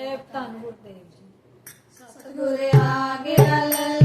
ਸਾਹਿਬ ਧੰਨ ਗੁਰਦੇਵ ਜੀ। ਸਤਿਗੁਰ ਆਗੇ ਰਲ